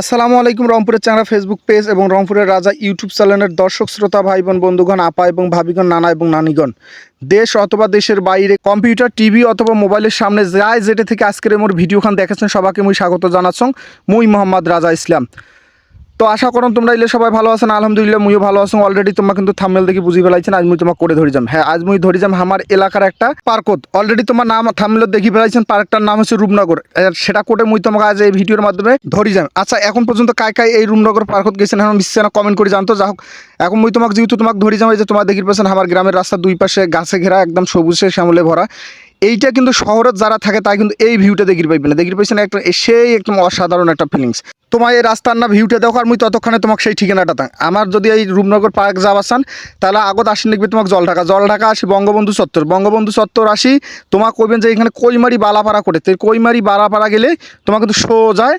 আসসালামু আলাইকুম রংপুরের চ্যাংরা ফেসবুক পেজ এবং রংপুরের রাজা ইউটিউব চ্যানেলের দর্শক, শ্রোতা ভাই বোন বন্ধুগণ, আপা এবং ভাবিগণ, নানা এবং নানিগণ। দেশ অথবা দেশের বাইরে কম্পিউটার, টিভি অথবা মোবাইলের সামনে যায় যেটা থেকে আজকের মোর ভিডিওখান দেখেছেন সবাইকে মুই স্বাগত জানাচ্ছ। মুই মোহাম্মদ রাজা ইসলাম। তো আশা করুন তোমরা এলে সবাই ভালো আছেন আলহামদুলিল্লাহ মুইও ভালো আছেন অলরেডি তোমরা কিন্তু থামমেল দেখে বুঝি ফেলাইছেন আজ মুই তোমাকে করে ধরে যাম। হ্যাঁ আজ মুই ধরে যাম আমার এলাকার একটা পার্কত অলরেডি তোমার নাম থামমেল দেখি ফেলাইছেন পার্কটার নাম হচ্ছে রূপনগর। সেটা কোটে মুই তোমাকে আজ এই ভিডিওর মাধ্যমে ধরি যাম। আচ্ছা এখন পর্যন্ত কায় কায় এই রূপনগর পার্কত গেছেন, এখন নিশ্চয় না কমেন্ট করে জানতো। যা হোক, এখন মুই তোমাকে যেহেতু তোমাকে ধরি যাম, এই যে তোমার দেখি পেয়েছেন আমার গ্রামের রাস্তার দুই পাশে গাছে ঘেরা, একদম সবুজে, শ্যামলে ভরা। এইটা কিন্তু শহরত যারা থাকে তাই কিন্তু এই ভিউটা দেখি পাইবে না। দেখির পাইছেন একটা সেই একদম অসাধারণ একটা ফিলিংস তোমার এই রাস্তার না ভিউটা দেখো, আর মুই ততক্ষণে তোমাকে সেই ঠিকানাটা থাক আমার যদি এই রূপনগর পার্ক যাওয়া চান, তাহলে আগত আসেন দেখবে তোমাকে জল ঢাকা জল ঢাকা আসি বঙ্গবন্ধু চত্বর। বঙ্গবন্ধু চত্বর আসি, তোমাকে কইবেন যে এখানে কইমারি বালাপাড়া করে। কইমারি বালাপাড়া গেলে তোমার কিন্তু সোজায়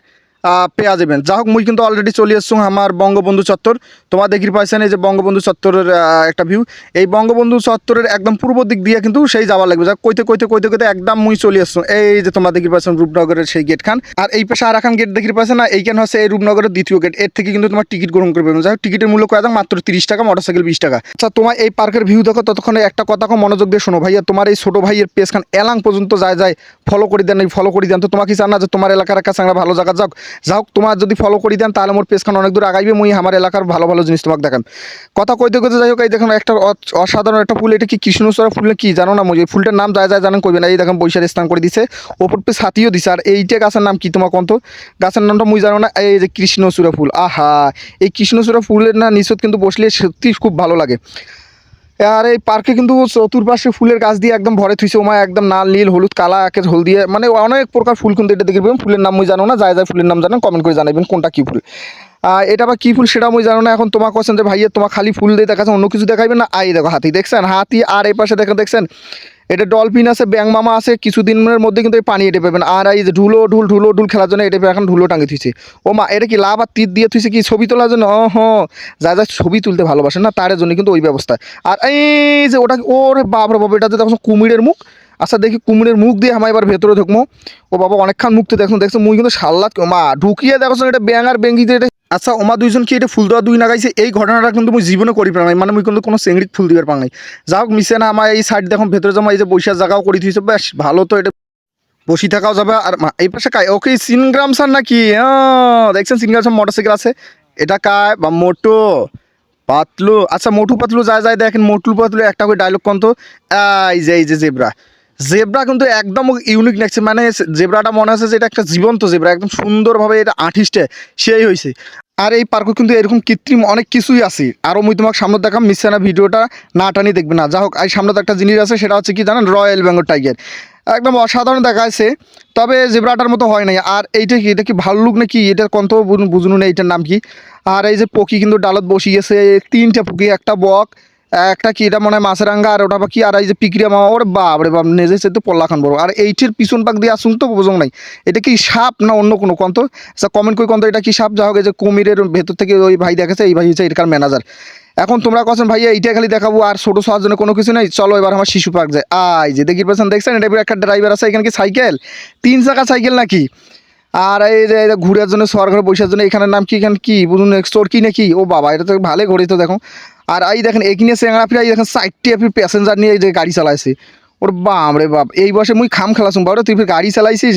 পেয়া যাবেন। যা হোক মুই কিন্তু অলরেডি চলে এসছো আমার বঙ্গবন্ধু চত্বর। তোমার দেখির পাইছেন এই যে বঙ্গবন্ধু চত্বরের একটা ভিউ এই বঙ্গবন্ধু চত্বরের একদম পূর্ব দিক দিয়ে কিন্তু সেই যাওয়া লাগবে। যা কইতে কইতে কইতে কইতে একদম মুই চলে এসছো। এই যে তোমার দেখির পাইছেন রূপনগরের সেই গেট খান। আর এই পাশে আর গেট দেখির পাইছেন না? এইখানে হচ্ছে এই রূপনগরের দ্বিতীয় গেটের থেকে কিন্তু তোমার টিকিট গ্রহণ করবে। হোক টিকিটের মূল্য কয় দাম মাত্র তিরিশ টাকা মোটরসাইকেল বিশ টাকা। আচ্ছা তোমার এই পার্কের ভিউ দেখো ততক্ষণে। একটা কথা মনোযোগ দিয়ে শোনো ভাইয়া। তোমার এই ছোট ভাইয়ের পেজ খান এলাং পর্যন্ত যায় যায়। ফলো করে দেন এই ফলো করে দেন। তো তোমাকে চান না যে তোমার এলাকার একটা চাংরা ভালো জায়গা যাও যাও তোমার যদি ফলো করে দেন, তাহলে মোর পেজ খান অনেক দূর আগাইবে, মুই আমার এলাকার ভালো ভালো জিনিস তোমাকে দেখান। কথা কইতে কইতে যাই হোক, এই দেখেন একটা অসাধারণ একটা ফুল, এটা কি কৃষ্ণচূড়া ফুল কি জানো না মুই? ফুলটার নাম যায় যায় জানেন কইবে না এই দেখেন বৈশাখ স্থান করে দিছে। ওপর পে ছাতিও দিছে, আর এইটা গাছের নাম কি তোমার কন্ত? গাছের নামটা মুই জানো না, এই যে কৃষ্ণচূড়া ফুল, আহা! এই কৃষ্ণচূড়া ফুলের না নিচত কিন্তু বসলে সত্যি খুব ভালো লাগে। আর এই পার্কে কিন্তু চতুর্পাশে ফুলের গাছ দিয়ে একদম ভরে থুইছে ওমা একদম নাল, নীল, হলুদ, কালা, একের হলদিয়ে মানে অনেক প্রকার ফুল কিন্তু এটা দেখবেন ফুলের নাম জানো না যায় যায় ফুলের নাম জানেন কমেন্ট করে জানাবেন কোনটা কী ফুল। এটা বা কী ফুল সেটা আমি জানো না, এখন তোমার কোশ্চেন যে ভাইয়া তোমার খালি ফুল দিয়ে দেখাচ্ছে, অন্য কিছু দেখাবেন না? আই দেখো হাতি, দেখছেন? হাতি আর এই পাশে দেখেন, দেখছেন? এটা ডলফিন আছে ব্যাং মামা আছে, কিছুদিনের মধ্যে কিন্তু এই পানি এটে পাবেন আর এই যে ঢুলো, ঢুল ঢুলো, ঢুল খেলার জন্য এটা এখন ঢুলো টাঙিয়ে থুইছে। ও মা, এটা কি লাভ আর তীর দিয়ে থুইছে কি ছবি তোলার জন্য? ও হ। যা যা ছবি তুলতে ভালোবাসে না তার জন্য কিন্তু ওই ব্যবস্থা। আর এই যে ওটা ওরে বাপ রে বাবা এটা তো দেখো কুমিরের মুখ। আচ্ছা দেখি কুমিরের মুখ দিয়ে আমার এবার ভেতরে ঢুকমো ও বাবা, অনেকক্ষণ মুখ তো দেখুন, দেখছ মুই কিন্তু সাল্লাত মা, ঢুকিয়ে দেখো এটা ব্যাং আর দিয়ে এটা আচ্ছা ওমা দুইজন কি এটা ফুল দেওয়া দুই নাগাইছে? এই ঘটনাটা কিন্তু মুই জীবনে করি পার নাই। মানে মুই কিন্তু কোনো চেংড়ি ফুল দিবার পার নাই। যা হোক মিশে না আমার এই সাইড দেখুন ভেতরে জমা এই যে বৈশাখ জায়গাও করে দিয়েছে বেশ, ভালো তো এটা বসি থাকাও যাবে। আর এই পাশে কায় ওকে সিনগ্রাম স্যার নাকি হ্যাঁ দেখছেন সিনগ্রাম স্যার মোটরসাইকেল আছে। এটা কায় বা মোটো, পাতলু। আচ্ছা মোটু, পাতলু, যায় যায়, দেখেন, মোটু, পাতলু, একটা করে ডায়লগ কন্ত এই যে এই যে জেব্রা জেব্রা কিন্তু একদম ইউনিক লাগছে। মানে জেব্রাটা মনে হচ্ছে যে এটা একটা জীবন্ত জেব্রা, একদম সুন্দরভাবে এটা আর্টিস্টে সেই হয়েছে। আর এই পার্কে কিন্তু এরকম কৃত্রিম অনেক কিছুই আছে। আরও মুই তোমাকে সামনে দেখাম মিশছে না ভিডিওটা না টানি দেখবে না। যা হোক এই সামনে তো একটা জিনিস আছে, সেটা হচ্ছে কি জানেন? Royal Bengal tiger. একদম অসাধারণ দেখাচ্ছে তবে জেব্রাটার মতো হয় নাই। আর এইটা কি, এটা কি ভাল্লুক নাকি? এটা কন্ত বুঝুন না এইটার নাম কি? আর এই যে পকি কিন্তু ডালত বসিয়েছে তিনটা পকি, একটা বক একটা কি এটা মনে হয় মাছেরাঙ্গা আর ওটা কি, আর এই যে পিকরিয়া মামা, ওরে বাপ রে বাপ তো পল্লা খান বড় আর এইটির পিছন পাক দিয়ে আসুন তো, বুঝং নাই। এটা কি সাপ না অন্য কোনো কন্ত? আচ্ছা কমেন্ট করে কন্ত, এটা কি সাপ? যা হোক যে কুমিরের ভেতর থেকে ওই ভাই দেখেছে এই ভাই হচ্ছে এটার ম্যানেজার এখন তোমরা কথা ভাই এইটা খালি দেখাবো, আর ছোটো ছোঁয়ার জন্য কোনো কিছু নেই। চলো, এবার আমার শিশু পার্ক যায়। আই যে, দেখি পেছন দেখছেন, এটা একটা ড্রাইভার আছে, এখানে কি সাইকেল তিন চাকা সাইকেল নাকি? আর এই যে ঘুরার জন্য সর ঘরে বসার জন্য, এখানের নাম কি, এখানে কি? বুঝুন স্টোর কি নাকি? ও বাবা, এটা তো ভালো ঘড়ি তো দেখো। আর এই দেখেন এখানে চেংড়া ফিরে এই দেখেন সাইডটি আপনি প্যাসেঞ্জার নিয়ে এই যে গাড়ি চালাইছে। ওর বাপ রে বাপ, এই বসে মুই খাম খেলাছুম বাবা তুই ফির গাড়ি চালাইছিস?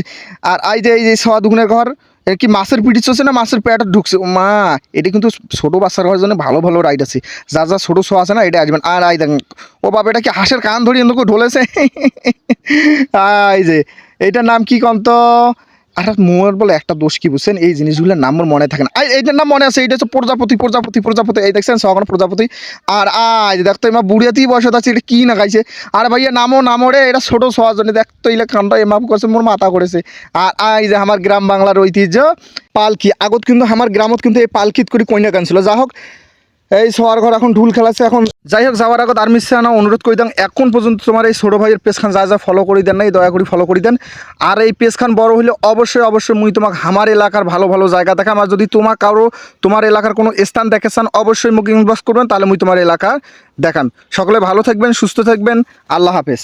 আর এই যে এই যে সওয়া দুগুনের ঘর কি মাছের পিঠি চলছে না মাছের পেট ঢুকছে? মা, এটা কিন্তু ছোটো বাচ্চার ঘরের জন্য ভালো ভালো রাইড আছে। যা যা ছোটো শো আছে না, এটা আসবেন। আর আই দেখেন, ও বাবা এটা কি হাঁসের কান ধরি এন্দুকো ঢোলেছে? এই যে, এইটার নাম কি কম তো আর মোর বলে একটা দোষ কি বুঝছেন? এই জিনিসগুলোর নাম মনে থাকে না। এইটার নাম মনে আছে, এইটা হচ্ছে প্রজাপতি প্রজাপতি প্রজাপতি। এই দেখছেন সখন প্রজাপতি। আর আজ দেখতো এমা বুড়িয়াতেই বসে আছে, এটা কি না খাইছে আর ভাইয়া, নামো নামো রে, এটা ছোটো জন্য দেখতো ইলে কানটা এমাপ করছে, মোর মাথা করেছে আর আই যে আমার গ্রাম বাংলার ঐতিহ্য, পালকি। আগত কিন্তু, আমার গ্রামত কিন্তু এই পালকিত করে কন্যা গান ছিল। যা হোক এই সবার ঘর এখন ঢুল খেলাচ্ছে, এখন যাই হোক, যাওয়ার আগত আর্মি না, অনুরোধ করি দেন এখন পর্যন্ত তোমার এই ছোটো ভাইয়ের পেজখান যা যা ফলো করে দেন না এই দয়া করে ফলো করে দেন। আর এই পেজখান বড় হলে অবশ্যই অবশ্যই মুই তোমাকে আমার এলাকার ভালো ভালো জায়গা দেখা আমার যদি তোমার কারও, তোমার এলাকার কোনো স্থান দেখে দেখেছেন অবশ্যই মুখ ইনবক্স করবেন, তাহলে মুই তোমার এলাকা দেখান। সকলে ভালো থাকবেন, সুস্থ থাকবেন, আল্লাহ হাফেজ।